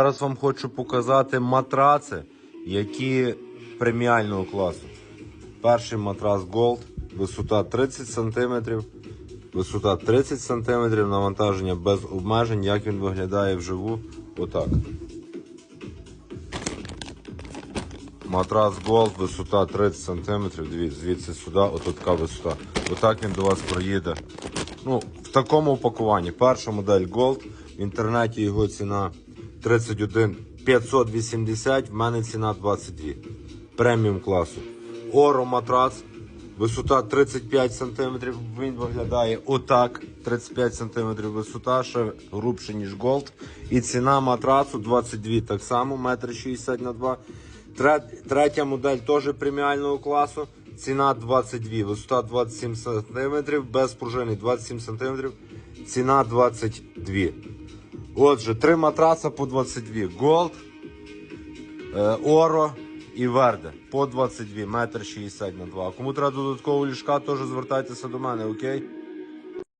Зараз вам хочу показати матраци, які преміального класу. Перший матрас Gold, висота 30 см, висота 30 см, навантаження без обмежень, як він виглядає вживу. Отак. Матрас Gold, висота 30 см, звідси сюди, ото така висота. Отак він до вас проїде. Ну, в такому упакуванні. Перша модель Gold. В інтернеті його ціна 31 580, в мене ціна 22. Преміум класу. Оро матрац. Висота 35 см, він виглядає отак. 35 см висота, ще грубше, ніж Gold. І ціна матрацу 22, так само, 1,60 м на 2 Третя модель теж преміального класу. Ціна 22, висота 27 см, без пружини 27 см, ціна 22. Отже, три матраса по 22. Gold, Oro і Верде по 22, метр 60 на 2. Кому треба додаткового ліжка, теж звертайтеся до мене, окей?